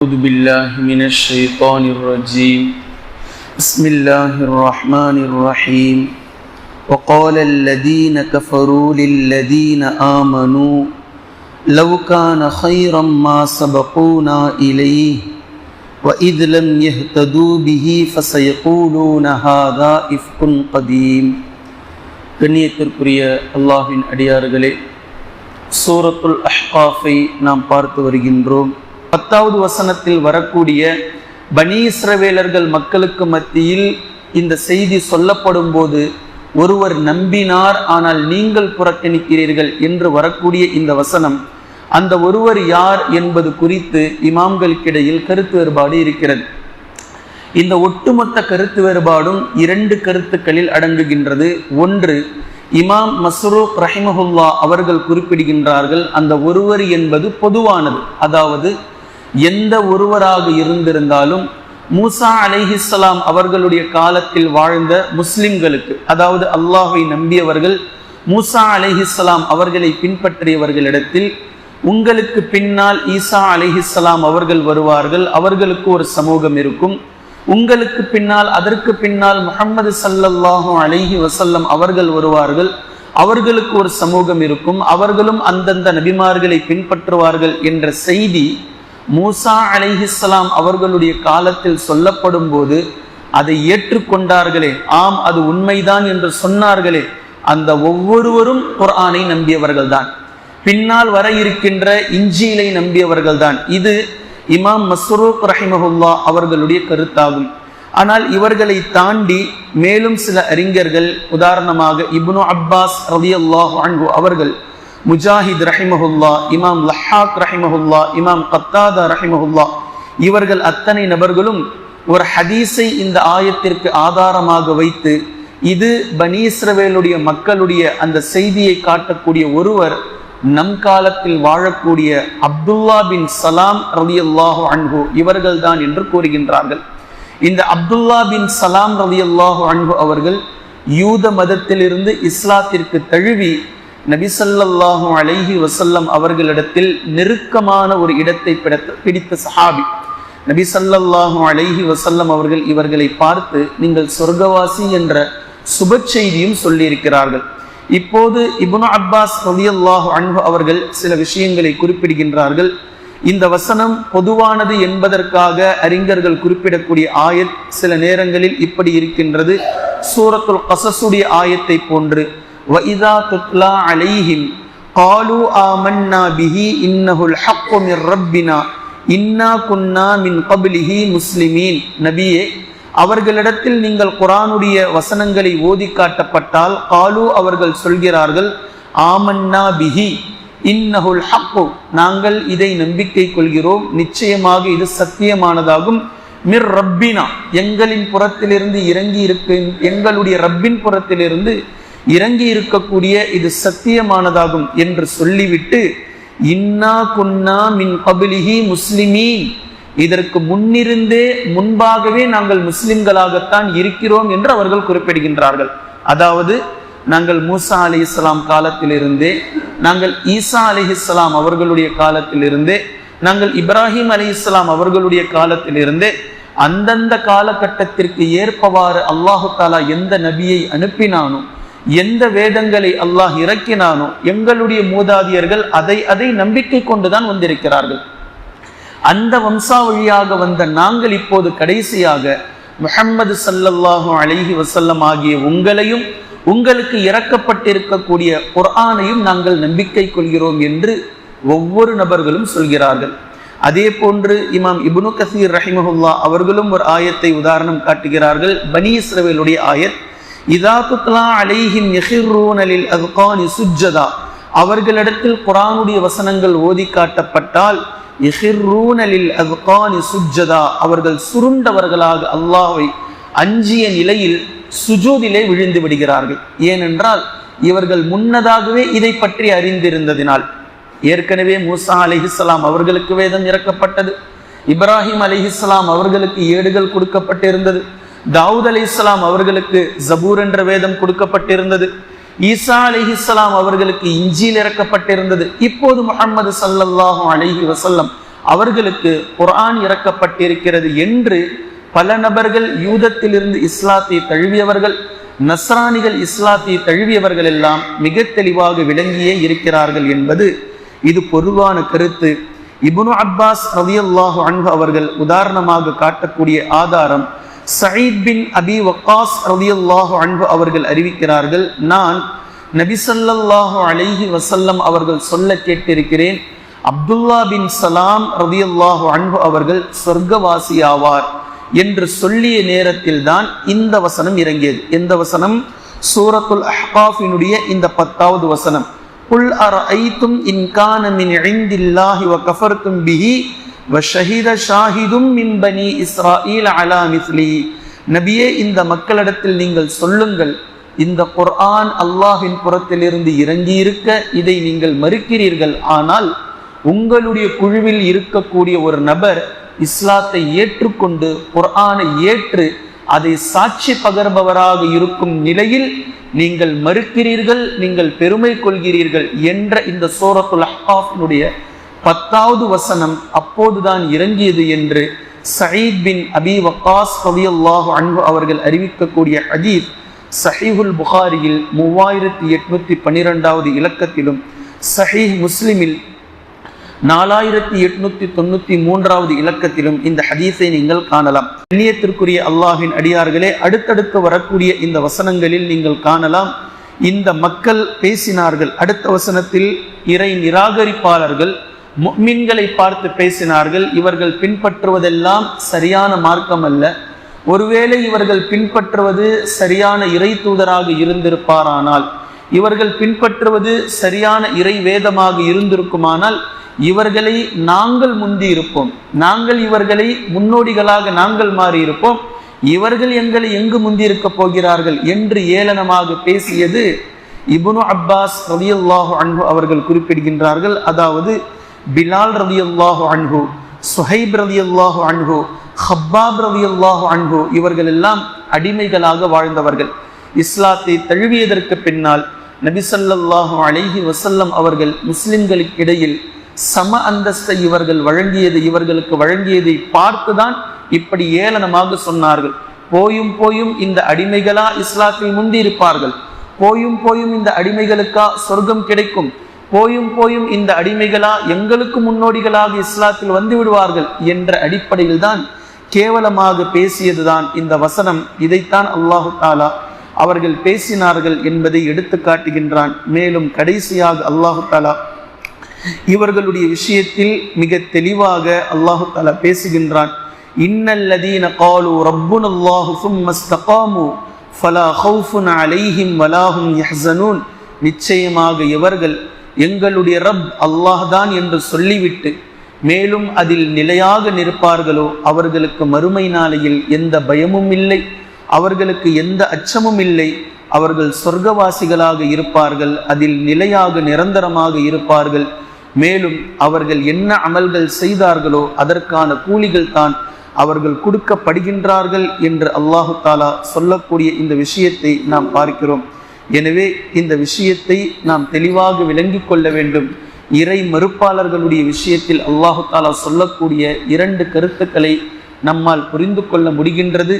أعوذ بالله من الشيطان الرجيم بسم الله الرحمن الرحيم وقال الذين كفروا للذين آمنوا لو كان خيرا ما سبقونا إليه وإذ لم يهتدوا به فسيقولون هذا إفك قديم கண்ணியத்திற்குரிய அல்லாஹின் அடியார்களே சூரத்துல் அஹ்காஃபை நாம் பார்த்து வருகின்றோம் பத்தாவது வசனத்தில் வரக்கூடிய பனி இஸ்ரவேலர்கள் மக்களுக்கு மத்தியில் இந்த செய்தி சொல்லப்படும் போது ஒருவர் நம்பினார் ஆனால் நீங்கள் புறக்கணிக்கிறீர்கள் என்று வரக்கூடிய இந்த வசனம் அந்த ஒருவர் யார் என்பது குறித்து இமாம்களுக்கிடையில் கருத்து வேறுபாடு இருக்கிறது. இந்த ஒட்டுமொத்த கருத்து வேறுபாடும் இரண்டு கருத்துக்களில் அடங்குகின்றது. ஒன்று இமாம் மஸ்ரூக் ரஹிமஹுல்லா அவர்கள் குறிப்பிடுகின்றார்கள் அந்த ஒருவர் என்பது பொதுவானது அதாவது எந்த ஒருவராக இருந்திருந்தாலும் மூசா அலைஹிஸ்லாம் அவர்களுடைய காலத்தில் வாழ்ந்த முஸ்லிம்களுக்கு அதாவது அல்லாஹை நம்பியவர்கள் மூசா அலைஹிஸ்லாம் அவர்களை பின்பற்றியவர்களிடத்தில் உங்களுக்கு பின்னால் ஈசா அலைஹிஸ்ஸலாம் அவர்கள் வருவார்கள் அவர்களுக்கு ஒரு சமூகம் இருக்கும். உங்களுக்கு பின்னால் அதற்கு பின்னால் முகமது சல்லல்லாஹு அலைஹி வசல்லம் அவர்கள் வருவார்கள் அவர்களுக்கு ஒரு சமூகம் இருக்கும் அவர்களும் அந்தந்த நபிமார்களை பின்பற்றுவார்கள் என்ற செய்தி மூசா அலைஹிஸ்லாம் அவர்களுடைய காலத்தில் சொல்லப்படும் போது அதை ஏற்றுக்கொண்டார்களே. ஆம் அது உண்மைதான் என்று சொன்னார்களே. அந்த ஒவ்வொருவரும் குர்ஆனை நம்பியவர்கள்தான். பின்னால் வர இருக்கின்ற இஞ்சியிலை நம்பியவர்கள்தான். இது இமாம் மஸ்ரூக் ரஹிமஹுல்லா அவர்களுடைய கருத்தாகும். ஆனால் இவர்களை தாண்டி மேலும் சில அறிஞர்கள் உதாரணமாக இப்னு அப்பாஸ் ரதி அல்லாஹ் அவர்கள் முஜாஹித் ரஹிமஹுல்லா இமாம் லஹாக் ரஹிமஹுல்லா இமாம் கத்தாதா ரஹிமஹுல்லா இவர்கள் அத்தனை நபர்களும் ஒரு ஹதீஸை இந்த ஆயத்திற்கு ஆதாரமாக வைத்து இது பனீஸ்ரவேலுடைய மக்களுடைய அந்த செய்தியை காட்டக்கூடிய ஒருவர் நம் காலத்தில் வாழக்கூடிய அப்துல்லா பின் சலாம் ரவி அல்லாஹு அன்ஹு இவர்கள்தான் என்று கூறுகின்றார்கள். இந்த அப்துல்லா பின் சலாம் ரவி அல்லாஹு அன்ஹு அவர்கள் யூத மதத்திலிருந்து இஸ்லாத்திற்கு தழுவி நபிசல்லாஹும் அலைஹி வசல்லம் அவர்களிடத்தில் நெருக்கமான ஒரு இடத்தை பிடித்த பிடித்த சஹாபி. நபி அலைஹி வசல்லம் அவர்கள் இவர்களை பார்த்து நீங்கள் சொர்க்கவாசி என்ற சுப செய்தியும் சொல்லியிருக்கிறார்கள். இப்போது இபுனு அப்பாஸ் ரலியல்லாஹு அன்பு அவர்கள் சில விஷயங்களை குறிப்பிடுகின்றார்கள். இந்த வசனம் பொதுவானது என்பதற்காக அறிஞர்கள் குறிப்பிடக்கூடிய ஆயத் சில நேரங்களில் இப்படி இருக்கின்றது. சூரத்துல் கசசுடைய ஆயத்தை போன்று وَإِذَا تُتْلَى عَلَيْهِمْ قَالُوا آمَنَّا بِهِ إِنَّهُ الْحَقُّ مِنْ رَبِّنَا إِنَّا كُنَّا مِنْ قَبْلِهِ مُسْلِمِينَ நபியே அவர்களிடத்தில் நீங்கள் குரானுடைய வசனங்களை ஓதி காட்டப்பட்டால் காலு அவர்கள் சொல்கிறார்கள் ஆமன்னா பிஹி இன்னஹுல் ஹப்பு நாங்கள் இதை நம்பிக்கை கொள்கிறோம் நிச்சயமாக இது சத்தியமானதாகும் மிர் ரப்பினா எங்களின் புறத்திலிருந்து இறங்கி இருக்க எங்களுடைய ரப்பின் புறத்திலிருந்து இறங்கி இருக்கக்கூடிய இது சத்தியமானதாகும் என்று சொல்லிவிட்டு இன்னா குன்னா மின் கபிலிஹி முஸ்லிமீன். இதற்கு முன்னிருந்தே முன்பாகவே நாங்கள் முஸ்லிம்களாகத்தான் இருக்கிறோம் என்று அவர்கள் குறிப்பிடுகின்றார்கள். அதாவது நாங்கள் மூசா அலி இஸ்லாம் காலத்திலிருந்தே நாங்கள் ஈசா அலி இஸ்லாம் அவர்களுடைய காலத்திலிருந்தே நாங்கள் இப்ராஹிம் அலி இஸ்லாம் அவர்களுடைய காலத்திலிருந்தே அந்தந்த காலகட்டத்திற்கு ஏற்பவாறு அல்லாஹு தாலா எந்த நபியை அனுப்பினானோ எந்த வேதங்களை அல்லாஹ் இறக்கினானோ எங்களுடைய மூதாதியர்கள் அதை அதை நம்பிக்கை கொண்டுதான் வந்திருக்கிறார்கள். அந்த வம்சாவழியாக வந்த நாங்கள் இப்போது கடைசியாக முஹம்மது சல்லல்லாஹு அலைஹி வசல்லம் ஆகிய உங்களையும் உங்களுக்கு இறக்கப்பட்டிருக்கக்கூடிய குர்ஆனையும் நாங்கள் நம்பிக்கை கொள்கிறோம் என்று ஒவ்வொரு நபர்களும் சொல்கிறார்கள். அதே போன்று இமாம் இபுனு கசீர் ரஹிமஹுல்லா அவர்களும் ஒரு ஆயத்தை உதாரணம் காட்டுகிறார்கள். பனி இஸ்ரவேலுடைய ஆயத் இதா துத்லா அலைஹிம் யஹிர்ரூனலில் அத்கானி சுஜ்ஜதா. அவர்களிடத்தில் குரானுடைய வசனங்கள் ஓதி காட்டப்பட்டால் சுஜ்ஜதா. அவர்கள் சுருண்டவர்களாக அல்லாவை அஞ்சிய நிலையில் சுஜூதிலே விழுந்து விடுகிறார்கள். ஏனென்றால் இவர்கள் முன்னதாகவே இதை பற்றி அறிந்திருந்ததினால். ஏற்கனவே மூசா அலிஹிஸ்லாம் அவர்களுக்கு வேதம் இறக்கப்பட்டது. இப்ராஹிம் அலிஹிஸ்லாம் அவர்களுக்கு ஏடுகள் கொடுக்கப்பட்டிருந்தது. தாவூத் அலி இஸ்லாம் அவர்களுக்கு ஜபூர் என்ற வேதம் கொடுக்கப்பட்டிருந்தது. ஈசா அலிஹிஸ்லாம் அவர்களுக்கு இஞ்சியில் இறக்கப்பட்டிருந்தது. இப்போது முகமது சல்லல்லாஹு அலைஹி வசல்லம் அவர்களுக்கு குரான் இறக்கப்பட்டிருக்கிறது என்று பல நபர்கள் யூதத்திலிருந்து இஸ்லாத்தை தழுவியவர்கள் நஸ்ரானிகள் இஸ்லாத்தை தழுவியவர்கள் எல்லாம் மிக தெளிவாக விளங்கியே இருக்கிறார்கள் என்பது இது பொதுவான கருத்து. இபுனு அப்பாஸ் ரலியல்லாஹு அன்பு அவர்கள் உதாரணமாக காட்டக்கூடிய ஆதாரம் சயீத் பின் அபி வக்காஸ் ரலியல்லாஹு அன்பு அவர்கள் அறிவிக்கிறார்கள் நான் நபிசல்லாஹு அலைஹி வசல்லம் அவர்கள் சொல்ல கேட்டிருக்கிறேன் அப்துல்லா பின் சலாம் ரலியல்லாஹு அன்பு அவர்கள் சொர்க்கவாசி ஆவார் என்று சொல்லிய நேரத்தில் தான் இந்த வசனம் இறங்கியது. எந்த வசனம்? சூரத்துல் அஹ்காஃபினுடைய இந்த பத்தாவது வசனம். குல் அரஐத்தும் ஐத்தும் கான மின் இந்தில்லாஹி வ கஃபர்தும் பிஹி வஷஹித ஷாஹிதும் மின் பனி அலா மிஸ்லி நபியே இந்த மக்களிடத்தில் நீங்கள் சொல்லுங்கள் இந்த குர்ஆன் அல்லாஹின் புறத்திலிருந்து இறங்கி இருக்க இதை நீங்கள் மறுக்கிறீர்கள். ஆனால் உங்களுடைய குழுவில் இருக்கக்கூடிய ஒரு நபர் இஸ்லாத்தை ஏற்றுக்கொண்டு குர்ஆனை ஏற்று அதை சாட்சி பகர்பவராக இருக்கும் நிலையில் நீங்கள் மறுக்கிறீர்கள் நீங்கள் பெருமை கொள்கிறீர்கள் என்ற இந்த சோரத்துல் அஹாஃபினுடைய பத்தாவது வசனம் அப்போதுதான் இறங்கியது என்று சயீத் பின் அபி வக்காஸ் ரலியல்லாஹு அன்பு அவர்கள் அறிவிக்கக்கூடிய ஹதீஸ் சஹீஹுல் புகாரியில் மூவாயிரத்தி எட்நூத்தி பன்னிரெண்டாவது இலக்கத்திலும் சஹீஹ் முஸ்லிமில் நாலாயிரத்தி எட்நூத்தி தொண்ணூத்தி மூன்றாவது இலக்கத்திலும் இந்த ஹதீஸை நீங்கள் காணலாம். கண்ணியத்திற்குரிய அல்லாஹின் அடியார்களே அடுத்தடுத்து வரக்கூடிய இந்த வசனங்களில் நீங்கள் காணலாம். இந்த மக்கள் பேசினார்கள். அடுத்த வசனத்தில் இறை நிராகரிப்பாளர்கள் மின்களை பார்த்து பேசினார்கள். இவர்கள் பின்பற்றுவதெல்லாம் சரியான மார்க்கம் அல்ல ஒருவேளை இவர்கள் பின்பற்றுவது சரியான இறை தூதராக இருந்திருப்பாரானால் இவர்கள் பின்பற்றுவது சரியான இறை வேதமாக இருந்திருக்குமானால் இவர்களை நாங்கள் முந்தி இருப்போம். நாங்கள் இவர்களை முன்னோடிகளாக நாங்கள் மாறி இருப்போம் இவர்கள் எங்களை எங்கு முந்தியிருக்க போகிறார்கள் என்று ஏளனமாக பேசியது இபுனு அப்பாஸ் ரலியல்லாஹு அன்பு அவர்கள் குறிப்பிடுகின்றார்கள். அதாவது பிலால் ரலியல்லாஹு அன்ஹு சுஹைப் ரலியல்லாஹு அன்ஹு ஹப்பாப் ரலியல்லாஹு அன்ஹு இவர்கள் எல்லாம் அடிமைகளாக வாழ்ந்தவர்கள். இஸ்லாத்தை தழுவியதற்கு பின்னால் நபிசல்லாஹு அலைஹி வசல்லம் அவர்கள் முஸ்லிம்களுக்கிடையில் சம அந்தஸ்தை இவர்கள் வழங்கியது இவர்களுக்கு வழங்கியதை பார்த்துதான் இப்படி ஏளனமாக சொன்னார்கள். போயும் போயும் இந்த அடிமைகளா இஸ்லாத்தில் முந்தி இருப்பார்கள் போயும் போயும் இந்த அடிமைகளுக்கா சொர்க்கம் கிடைக்கும். போயும் போயும் இந்த அடிமைகளா எங்களுக்கு முன்னோடிகளாக இஸ்லாத்தில் வந்து விடுவார்கள் என்ற அடிப்படையில் தான் கேவலமாக பேசியதுதான் இந்த வசனம். இதைத்தான் அல்லாஹு தாலா அவர்கள் பேசினார்கள் என்பதை எடுத்து காட்டுகின்றான். மேலும் கடைசியாக அல்லாஹு தாலா இவர்களுடைய விஷயத்தில் மிக தெளிவாக அல்லாஹு தாலா பேசுகின்றான். இன்னல்லதீன காலு ரப்புன் அல்லாஹு சும்மஸ்தகாமு ஃபலா ஹவுஃபுன் அலைஹிம் வலாஹும் யஹ்சனூன். நிச்சயமாக இவர்கள் எங்களுடைய ரப் அல்லாஹ் தான் என்று சொல்லிவிட்டு மேலும் அதில் நிலையாக நிற்பார்களோ அவர்களுக்கு மறுமை நாளையில் எந்த பயமும் இல்லை அவர்களுக்கு எந்த அச்சமும் இல்லை. அவர்கள் சொர்க்கவாசிகளாக இருப்பார்கள் அதில் நிலையாக நிரந்தரமாக இருப்பார்கள். மேலும் அவர்கள் என்ன அமல்கள் செய்தார்களோ அதற்கான கூலிகள் தான் அவர்கள் கொடுக்கப்படுகின்றார்கள் என்று அல்லாஹு தாலா சொல்லக்கூடிய இந்த விஷயத்தை நாம் பார்க்கிறோம். எனவே இந்த விஷயத்தை நாம் தெளிவாக விளங்கிக் கொள்ள வேண்டும். இறை மறுப்பாளர்களுடைய விஷயத்தில் அல்லாஹு தாலா சொல்லக்கூடிய இரண்டு கருத்துக்களை நம்மால் புரிந்து கொள்ள முடிகின்றது.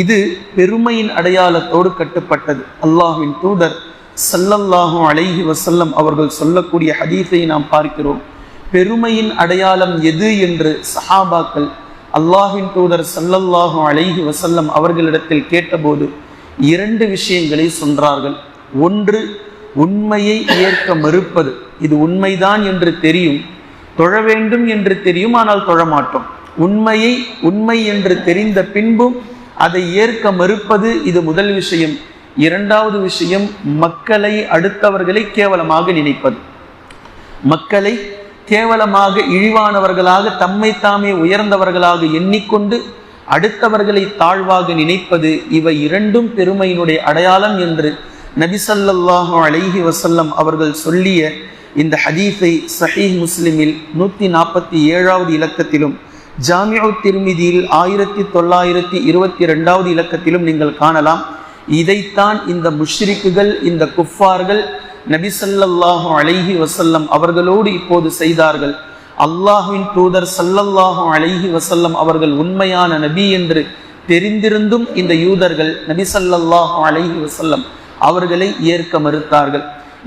இது பெருமையின் அடையாளத்தோடு கட்டுப்பட்டது. அல்லாஹின் தூதர் சல்லல்லாஹு அலைஹி வசல்லம் அவர்கள் சொல்லக்கூடிய ஹதீஸை நாம் பார்க்கிறோம். பெருமையின் அடையாளம் எது என்று சஹாபாக்கள் அல்லாஹின் தூதர் சல்லல்லாஹு அலைஹி வசல்லம் அவர்களிடத்தில் கேட்டபோது இரண்டு விஷயங்களை சொல்றார்கள். ஒன்று உண்மையை ஏற்க மறுப்பது. இது உண்மைதான் என்று தெரியும். தொழ வேண்டும் என்று தெரியும் ஆனால் தொழமாட்டோம் உண்மையை உண்மை என்று தெரிந்த பின்பும் அதை ஏற்க மறுப்பது இது முதல் விஷயம். இரண்டாவது விஷயம் மக்களை அடுத்தவர்களை கேவலமாக நினைப்பது. மக்களை கேவலமாக இழிவானவர்களாக தம்மை தாமே உயர்ந்தவர்களாக எண்ணிக்கொண்டு அடுத்தவர்களை தாழ்வாக நினைப்பது இவை இரண்டும் பெருமையினுடைய அடையாளம் என்று நபிசல்லாஹு அலைஹி வசல்லம் அவர்கள் சொல்லிய இந்த ஹதீஃபை சஹீஹ் முஸ்லிமில் நூற்றி நாற்பத்தி ஏழாவது இலக்கத்திலும் ஜாமியா திருமிதியில் ஆயிரத்தி தொள்ளாயிரத்தி இருபத்தி ரெண்டாவது இலக்கத்திலும் நீங்கள் காணலாம். இதைத்தான் இந்த முஷ்ரிக்குகள் இந்த குஃபார்கள் நபிசல்லாஹு அலைஹி வசல்லம் அவர்களோடு இப்போது செய்தார்கள். அல்லாஹுவின் தூதர் சல்லல்லாஹு அலைஹி வசல்லம் அவர்கள் உண்மையான நபி என்று தெரிந்திருந்தும் இந்த யூதர்கள் நபி சல்லல்லாஹு அலைஹி வசல்லம் அவர்களை ஏற்க மறுத்தார்கள்.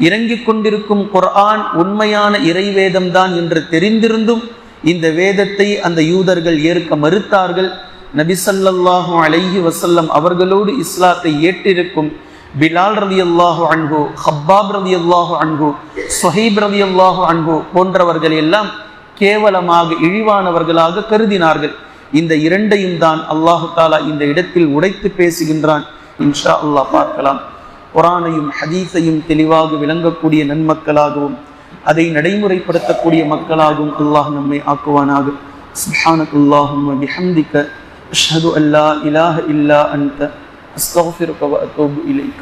இறங்கிக் கொண்டிருக்கும் குர்ஆன் உண்மையான இறைவேதம் தான் என்று தெரிந்திருந்தும் இந்த வேதத்தை அந்த யூதர்கள் ஏற்க மறுத்தார்கள். நபி அலைஹி வசல்லம் அவர்களோடு இஸ்லாத்தை ஏற்றிருக்கும் பிலால் ரவி அல்லாஹு அன்பு ஹப்பாப் ரவி அல்லாஹு அன்பு சொஹீப் ரவி அல்லாஹு அன்பு போன்றவர்கள் எல்லாம் கேவலமாக இழிவானவர்களாக கருதினார்கள். இந்த இரண்டையும் தான் அல்லாஹு தாலா இந்த இடத்தில் உடைத்து பேசுகின்றான். இன்ஷா அல்லாஹ் பார்க்கலாம். குரானையும் ஹதீஸையும் தெளிவாக விளங்கக்கூடிய நன்மக்களாகவும் அதை நடைமுறைப்படுத்தக்கூடிய மக்களாகவும் அல்லாஹ் நம்மை ஆக்குவானாக. சுப்ஹானக் அல்லாஹும் பிஹம்திக அஷ்ஹது அல்லா இலாஹ இல்லா அன்த அஸ்தக்ஃபிருக இலைக்.